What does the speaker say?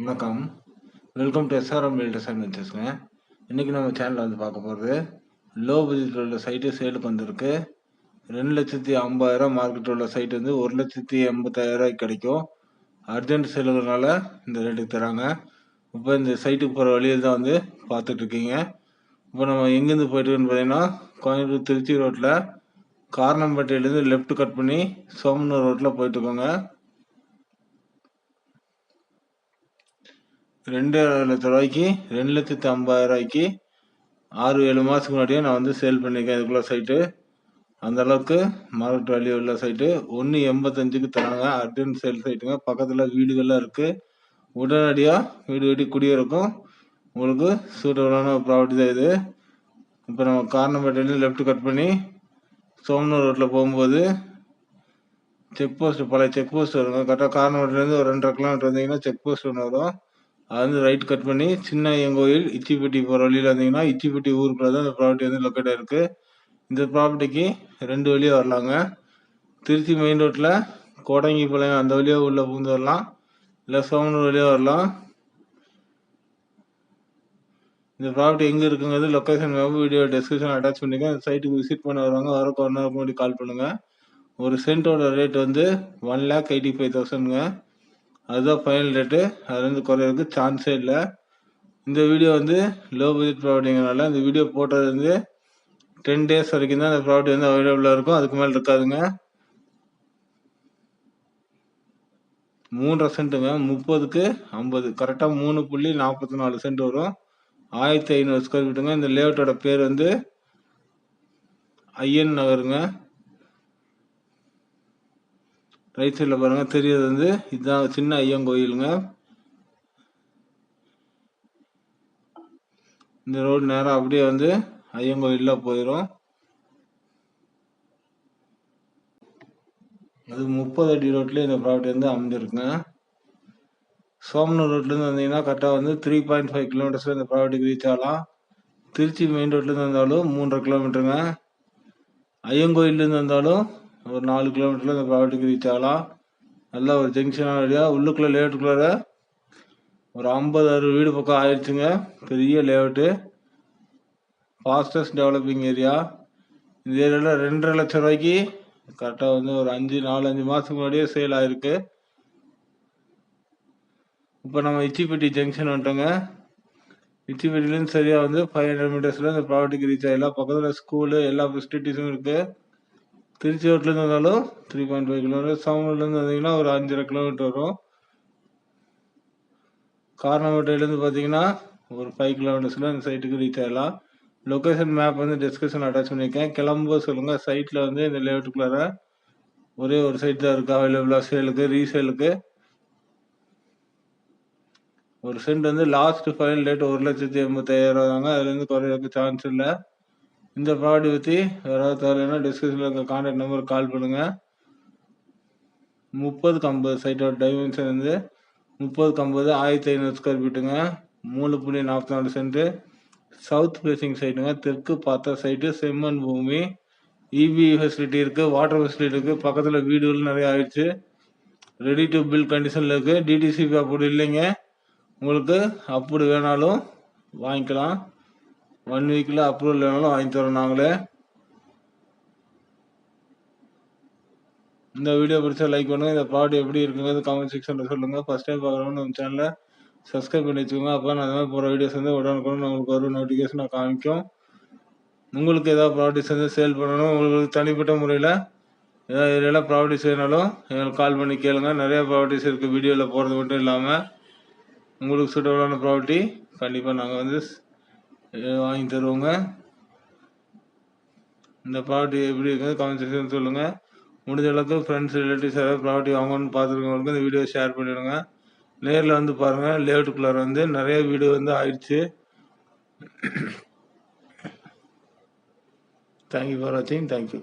வணக்கம். Welcome to SRM real and இன்றைக்கி நம்ம சேனலில் வந்து பார்க்க போகிறது லோ பட்ஜெட்டில் உள்ள சைட்டு சேலுக்கு வந்திருக்கு ரெண்டு லட்சத்தி ஐம்பதாயிரம் மார்க்கெட்டில் உள்ள சைட் வந்து ஒரு லட்சத்தி எண்பத்தாயிரம் கிடைக்கும். அர்ஜென்ட் சேலுங்கிறனால இந்த ரேட்டுக்கு தராங்க. இப்போ இந்த சைட்டுக்கு போகிற வழியில் தான் வந்து பார்த்துட்ருக்கீங்க இப்போ நம்ம எங்கேருந்து போயிட்டுருக்குன்னு பார்த்தீங்கன்னா கோயம்புத்தூர் திருச்சி ரோட்டில் காரணம்பேட்டையிலேருந்து லெஃப்ட் கட் பண்ணி சோமனூர் ரோட்டில் போயிட்டுருக்கோங்க ரெண்டு லட்ச ரூபாய்க்கு ரெண்டு லட்சத்து ஐம்பதாயிரம் ரூபாய்க்கு ஆறு ஏழு மாதத்துக்கு முன்னாடியே நான் வந்து சேல் பண்ணியிருக்கேன் இதுக்குள்ள சைட்டு அந்த அளவுக்கு மார்க்கெட் வேல்யூ உள்ள சைட்டு ஒன்று எண்பத்தஞ்சுக்கு தராங்க. அர்ஜென்ட் சேல் சைட்டுங்க பக்கத்தில் வீடுகள்லாம் இருக்குது உடனடியாக வீடு வீட்டு குடியிருக்கும். உங்களுக்கு சூட்டபுளான ஒரு ப்ராப்பர்ட்டி தான் இது. இப்போ நம்ம காரணம்பேட்டையிலேருந்து லெஃப்ட் கட் பண்ணி சோமனூர் ரோட்டில் போகும்போது செக் போஸ்ட் பழைய செக் போஸ்ட் வருங்க. கரெக்டாக காரணம்பேட்டையிலேருந்து ஒரு ரெண்டரை கிலோமீட்டர் வந்தீங்கன்னா செக் போஸ்ட் ஒன்று வரும். அது வந்து ரைட் கட் பண்ணி சின்ன ஐயங்கோயில் இச்சிப்பட்டி போகிற வழியில் வந்தீங்கன்னா இச்சிப்பட்டி ஊருக்குள்ள தான் இந்த ப்ராப்பர்ட்டி வந்து லொக்கேட் இருக்குது இந்த ப்ராப்பர்ட்டிக்கு ரெண்டு வழியாக வரலாங்க. திருச்சி மெயின் ரோட்டில் கோடங்கி பாளையம் அந்த வழியாக உள்ளே பூந்து வரலாம். இல்லை சோமனூர் வழியாக வரலாம். இந்த ப்ராப்பர்ட்டி எங்கே இருக்குங்கிறது location map video description attach பண்ணிக்கேன் அந்த சைட்டுக்கு விசிட் பண்ண வருவாங்க வர கொரோனா முன்னாடி கால் பண்ணுங்கள் ஒரு சென்ட்டோட ரேட் வந்து ஒன் லேக் எயிட்டி ஃபைவ் தௌசண்ட்ங்க அதுதான் ஃபைனல் ரேட்டு அதுலேருந்து குறையிறதுக்கு சான்ஸே இல்லை. இந்த வீடியோ வந்து லோ பட்ஜெட் ப்ராப்பர்ட்டிங்கிறனால இந்த வீடியோ போட்டது வந்து டென் டேஸ் வரைக்கும் தான் அந்த ப்ராப்பர்ட்டி வந்து அவைலபிளாக இருக்கும். அதுக்கு மேலே இருக்காதுங்க. மூன்றரை சென்ட்டுங்க முப்பதுக்கு ஐம்பது. கரெக்டாக மூணு புள்ளி நாற்பத்தி நாலு சென்ட் வரும். ஆயிரத்தி ஐநூறு ஸ்கொயர் ஃபீட்டுங்க இந்த லேஅவுட்டோட பேர் வந்து ஐயன் நகருங்க. ரைட் சைடில் பாருங்கள் தெரியுது வந்து. இதுதான் சின்ன ஐயன் கோயிலுங்க. இந்த ரோடு நேரம் அப்படியே வந்து ஐயன் கோயிலில் போயிடும் அது முப்பது அடி ரோட்லேயே இந்த ப்ராப்பர்ட்டி வந்து அமைஞ்சிருக்குங்க. சோமனூர் ரோட்லேருந்து வந்தீங்கன்னா கரெக்டாக வந்து த்ரீ பாயிண்ட் ஃபைவ் கிலோமீட்டர்ஸில் இந்த ப்ராப்பர்ட்டிக்கு ரீச் ஆகலாம். திருச்சி மெயின் ரோட்லேருந்து வந்தாலும் மூன்றரை கிலோமீட்டருங்க ஐயங்கோயிலேருந்து வந்தாலும் ஒரு நாலு கிலோமீட்டரில் இந்த ப்ராப்பர்ட்டிக்கு ரீச் ஆகலாம். நல்ல ஒரு ஜங்ஷன் ஏரியா உள்ளுக்குள்ளே லேஅவுட்டுக்குள்ளார ஒரு ஐம்பது அறுபது வீடு பக்கம் ஆயிடுச்சுங்க பெரிய லேஅவுட்டு ஃபாஸ்டஸ்ட் டெவலப்பிங் ஏரியா இந்த ஏரியாவில் ரெண்டரை லட்சம் ரூபாய்க்கு கரெக்டாக வந்து ஒரு அஞ்சு நாலு அஞ்சு மாதத்துக்கு முன்னாடியே சேல் ஆகிருக்கு இப்போ நம்ம இச்சிப்பட்டி ஜங்ஷன் வந்துட்டோங்க. இச்சிப்பட்டிலேருந்து சரியாக வந்து ஃபைவ் ஹண்ட்ரட் மீட்டர்ஸில் இந்த ப்ராப்பர்ட்டிக்கு ரீச் ஆகிடலாம் பக்கத்தில் ஸ்கூலு எல்லா ஃபெசிலிட்டிஸும் இருக்குது திருச்சி ரோட்லேருந்து வந்தாலும் த்ரீ பாயிண்ட் ஃபைவ் கிலோமீட்டர் சவுண்ட்லேருந்து வந்தீங்கன்னா ஒரு அஞ்சரை கிலோமீட்டர் வரும். காரணமட்டையிலேருந்து பார்த்தீங்கன்னா ஒரு ஃபைவ் கிலோமீட்டர்ஸில் இந்த சைட்டுக்கு ரீச் ஆகலாம் லொக்கேஷன் மேப் வந்து டிஸ்கிரிப்ஷன் அட்டாச் பண்ணியிருக்கேன் கிளம்ப சொல்லுங்கள் சைட்டில் வந்து இந்த லேஅவுட்டுக்குள்ளார ஒரே ஒரு சைட் தான் இருக்குது அவைலபிளாக சேலுக்கு ரீசேலுக்கு ஒரு சென்ட் வந்து லாஸ்ட் ஃபைனல் ரேட் ஒரு லட்சத்தி எண்பத்தாயிரம் தாங்க. அதுலேருந்து குறையிறதுக்கு சான்ஸ் இல்லை. இந்த ப்ராடக்ட் பற்றி யாராவது தரலைன்னா டிஸ்கிரிப்ஷனில் இருக்க கான்டாக்ட் நம்பருக்கு கால் பண்ணுங்கள் முப்பதுக்கு ஐம்பது சைட்டோட டைமென்ஷன் வந்து முப்பதுக்கு ஐம்பது ஆயிரத்தி ஐநூறு ஸ்கொயர் ஃபீட்டுங்க மூணு புள்ளி நாற்பத்தி நாலு சென்ட்டு சவுத் ஃபேசிங் சைட்டுங்க தெற்கு பார்த்த சைட்டு செம்மண் பூமி. இபி ஃபெசிலிட்டி இருக்குது வாட்டர் ஃபெசிலிட்டி இருக்குது பக்கத்தில் வீடுகள் நிறைய ஆயிடுச்சு. ரெடி டு பில் கண்டிஷனில் இருக்குது டிடிசிபி அப்படி இல்லைங்க. உங்களுக்கு அப்படி வேணாலும் வாங்கிக்கலாம். ஒன் வீக்கில் அப்ரூவல் வேணாலும் வாங்கி தரோம் நாங்களே. இந்த வீடியோ பிடிச்சா லைக் பண்ணுங்கள் இந்த ப்ராடக்ட் எப்படி இருக்குங்கிறது கமெண்ட் செக்ஷனில் சொல்லுங்கள் ஃபஸ்ட் டைம் பார்க்குறவங்க நம்ம சேனலை சப்ஸ்கிரைப் பண்ணி வச்சுக்கோங்க. அப்போ நான் அந்த மாதிரி போகிற வீடியோஸ் வந்து உடனுக்குடன் உங்களுக்கு ஒரு நோட்டிஃபிகேஷன் காமிக்கும். உங்களுக்கு ஏதாவது ப்ராடக்ட்ஸ் வந்து சேல் பண்ணணும். உங்களுக்கு தனிப்பட்ட முறையில் ஏதாவது ஏரியாவில் ப்ராப்பர்ட்டிஸ் வேணாலும் எங்களுக்கு கால் பண்ணி கேளுங்க. நிறையா ப்ராப்பர்ட்டிஸ் இருக்குது வீடியோவில் போகிறது மட்டும் இல்லாமல் உங்களுக்கு சூட்டபுளான ப்ராப்பர்ட்டி கண்டிப்பாக நாங்கள் வந்து வாங்கி தருவோங்க. இந்த ப்ராப்பர்ட்டி எப்படி இருக்குது கமெண்ட் செக்ஷன் சொல்லுங்கள் முடிஞ்ச அளவுக்கு ஃப்ரெண்ட்ஸ் ரிலேட்டிவ்ஸ் யாராவது ப்ராப்பர்ட்டி வாங்கணும்னு பார்த்துருக்கவங்களுக்கு இந்த வீடியோ ஷேர் பண்ணிவிடுங்க நேரில் வந்து பாருங்கள் லேஅவுட்டுக்குள்ளார வந்து நிறைய வீடு வந்து ஆயிடுச்சு. தேங்க்யூ ஃபார் வாட்சிங் தேங்க்யூ